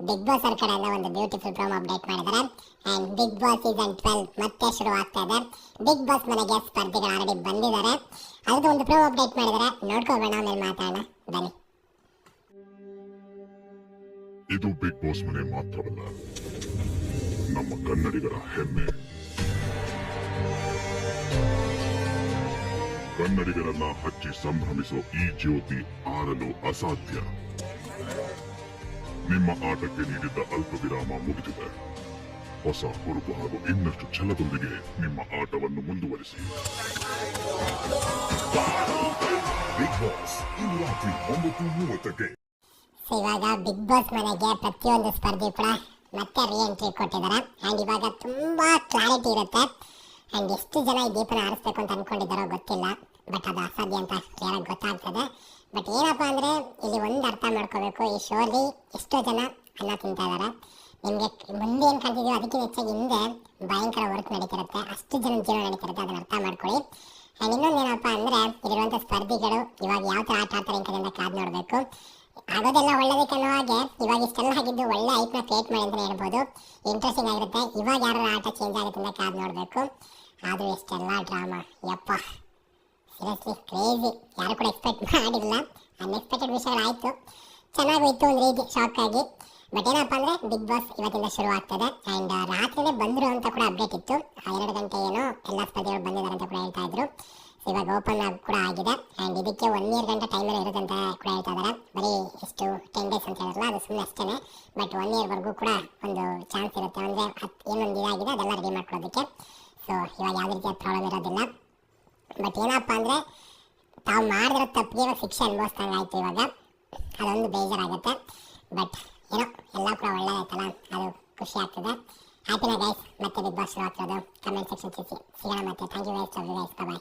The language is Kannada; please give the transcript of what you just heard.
ಬಿಗ್ ಬಾಸ್ ಅವ್ರ ಕಡೆಯಿಂದ ಒಂದು ಬ್ಯೂಟಿಫುಲ್ ಪ್ರೋಮ್ ಅಪ್ಡೇಟ್ ಮಾಡಿದ್ದಾರೆ. And Bigg Boss season twelve ಮತ್ತೆ ಶುರು ಆಗ್ತಾ ಇದೆ. ಬಿಗ್ ಬಾಸ್ ಮನೆಗೆ ಸ್ಪರ್ಧಿಗಳು ಆಲ್ರೆಡಿ ಬಂದಿದ್ದಾರೆ. ಅದಕ್ಕೆ ಒಂದು ಪ್ರೋಮ್ ಅಪ್ಡೇಟ್ ಮಾಡಿದ್ದಾರೆ. ನೋಡ್ಕೋಬೇಡ ಆಮೇಲೆ ಮಾತಾಡೋಣ. ಬನ್ನಿ. ಇದು ಬಿಗ್ ಬಾಸ್ ಮನೆ ಮಾತ್ರವಲ್ಲ. ನಮ್ಮ ಕನ್ನಡಿಗರ ಹೆಮ್ಮೆ. ಕನ್ನಡಿಗರನ್ನ ಹಚ್ಚಿ ಸಂಭ್ರಮಿಸೋ ಈ ಜ್ಯೋತಿ ಆರಲು ಅಸಾಧ್ಯ. ನಿಮ್ಮ ಆಟಕ್ಕೆ ನೀಡಿದ್ದ ಅಲ್ಪ ವಿರಾಮ ಮುಗಿದಿದೆ. ಹೊಸ ಹುರುಪು ಹಾಗೂ ಇನ್ನಷ್ಟು ಛಲದೊಂದಿಗೆ ನಿಮ್ಮ ಆಟವನ್ನು ಮುಂದುವರಿಸಿ. ಬಿಗ್ ಬಾಸ್ ಇವಾಗ ಬಿಗ್ ಬಾಸ್ ಮನೆಗೆ ಪ್ರತಿಯೊಂದು ಸ್ಪರ್ಧೆ ಕೂಡ ಮತ್ತೆ ರೀ ಎಂಟ್ರಿ ಕೊಟ್ಟಿದ್ದಾರೆ. ಆ್ಯಂಡ್ ಇವಾಗ ತುಂಬಾ ಕ್ಲಾರಿಟಿ ಇರುತ್ತೆ. ಆ್ಯಂಡ್ ಎಷ್ಟು ಜನ ಈ ದೀಪನ ಆರಿಸ್ಬೇಕು ಅಂತ ಅನ್ಕೊಂಡಿದ್ದಾರೋ ಗೊತ್ತಿಲ್ಲ. ಬಟ್ ಅದು ಅಸಾಧ್ಯ ಅಂತ ಕ್ಲಿಯರ್ ಆಗಿ ಗೊತ್ತಾಗ್ತದೆ. ಬಟ್ ಏನಪ್ಪ ಅಂದರೆ ಇಲ್ಲಿ ಒಂದು ಅರ್ಥ ಮಾಡ್ಕೋಬೇಕು. ಈ ಶೋಲಿ ಎಷ್ಟೋ ಜನ ಅನ್ನ ತಿಂತಾ ಇದ್ದಾರೆ ನಿಮಗೆ ಮುಂದೆ ಏನು ಕಾಣ್ತಿದೆಯೋ ಅದಕ್ಕಿಂತ ಹೆಚ್ಚಾಗಿ ಹಿಂದೆ ಭಯಂಕರ ವರ್ಕ್ ನಡೀತಿರುತ್ತೆ. ಅಷ್ಟು ಜನ ಜೀವನ ನಡೀತಿರುತ್ತೆ. ಅದನ್ನು ಅರ್ಥ ಮಾಡ್ಕೊಳ್ಳಿ. ಆ್ಯಂಡ್ ಇನ್ನೊಂದು ಏನಪ್ಪ ಅಂದರೆ ಇಲ್ಲಿರುವಂಥ ಸ್ಪರ್ಧಿಗಳು ಇವಾಗ ಯಾವ ಥರ ಆಟ ಆಡ್ತಾರೆ ಅಂತ ಕಾದು ನೋಡಬೇಕು. ಆಗೋದೆಲ್ಲ ಒಳ್ಳೇದಕ್ಕೆ ಅನ್ನೋ ಹಾಗೆ. ಇವಾಗ ಇಷ್ಟೆಲ್ಲ ಆಗಿದ್ದು ಒಳ್ಳೆ ಐಪ್ನ ಕ್ರಿಯೇಟ್ ಮಾಡಿ ಅಂತಲೇ ಹೇಳ್ಬೋದು. ಇಂಟ್ರೆಸ್ಟಿಂಗ್ ಆಗಿರುತ್ತೆ. ಇವಾಗ ಯಾರು ಆಟ ಚೇಂಜ್ ಆಗುತ್ತೆ ಅಂತ ಕಾದು ನೋಡಬೇಕು. ಆದರೂ ಎಷ್ಟೆಲ್ಲ ಡ್ರಾಮಾ ಯಪ್ಪ. ಸೀರಿಯಸ್ಲಿ ಕ್ರೇಜಿ ಯಾರು ಕೂಡ ಎಕ್ಸ್ಪೆಕ್ಟ್ ಮಾಡಿಲ್ಲ. ಅನ್ಎಕ್ಸ್ಪೆಕ್ಟೆಡ್ ವಿಷಯಗಳಾಯಿತು. ಚೆನ್ನಾಗೋಯ್ತು ಒಂದು ರೀತಿ ಶಾಕ್ ಆಗಿ. ಬಟ್ ಏನಪ್ಪ ಅಂದರೆ ಬಿಗ್ ಬಾಸ್ ಇವತ್ತಿಂದ ಶುರು ಆಗ್ತದೆ ಆ್ಯಂಡ್ ರಾತ್ರಿನೇ ಬಂದರು ಅಂತ ಕೂಡ ಅಪ್ಡೇಟ್ ಇತ್ತು. ಎರಡು ಗಂಟೆ ಏನೋ ಎಲ್ಲ ಸ್ಪರ್ಧೆಗಳು ಬಂದಿದ್ದಾರೆ ಅಂತ ಕೂಡ ಹೇಳ್ತಾ ಇದ್ರು. ಇವಾಗ ಓಪನ್ ಆಗಿ ಕೂಡ ಆಗಿದೆ. ಆ್ಯಂಡ್ ಇದಕ್ಕೆ ಒನ್ ಇಯರ್ ಗಂಟೆ ಟೈಮಲ್ಲಿ ಇರುತ್ತೆ ಅಂತ ಕೂಡ ಹೇಳ್ತಾ ಇದ್ದಾರೆ ಬರೀ ಎಷ್ಟು ಟೆನ್ ಡೇಸ್ ಅಂತ ಹೇಳಿರಲ್ಲ ಅದು ಸುಮ್ಮನೆ ಅಷ್ಟೇ ಬಟ್ ಒನ್ ಇಯರ್ವರೆಗೂ ಕೂಡ ಒಂದು ಚಾನ್ಸ್ ಇರುತ್ತೆ. ಅಂದರೆ ಏನೊಂದು ಇದಾಗಿದೆ ಅದೆಲ್ಲ ರೆಡಿ ಮಾಡ್ಕೊಳ್ಳೋದಕ್ಕೆ. ಸೊ ಇವಾಗ ಯಾವುದೇ ರೀತಿಯ ಪ್ರಾಬ್ಲಮ್ ಇರೋದಿಲ್ಲ ಬಟ್ ಏನಪ್ಪ ಅಂದರೆ, ತಾವು ಮಾಡಿದ್ರೆ ತಪ್ಪಿಗೆ ಇವಾಗ ಶಿಕ್ಷೆ ಅನುಭವಿಸ್ದಂಗೆ ಆಯ್ತು ಇವಾಗ. ಅದೊಂದು ಬೇಜಾರಾಗುತ್ತೆ. ಬಟ್ ಏನೋ, ಎಲ್ಲ ಕೂಡ ಒಳ್ಳೆದಾಯ್ತಲ್ಲ. ಅದು ಖುಷಿ ಆಗ್ತದೆ. ಹ್ಯಾಪಿನ ಗೈಸ್ ಮತ್ತೆ ಬಿಗ್ ಬಾಸ್ ಶುರು ಆಗ್ತಿರೋದು. ಕಮೆಂಟ್ ಸೆಕ್ಷನ್ ಸಿಗೋಣ ಮತ್ತೆ. Thank you guys guys bye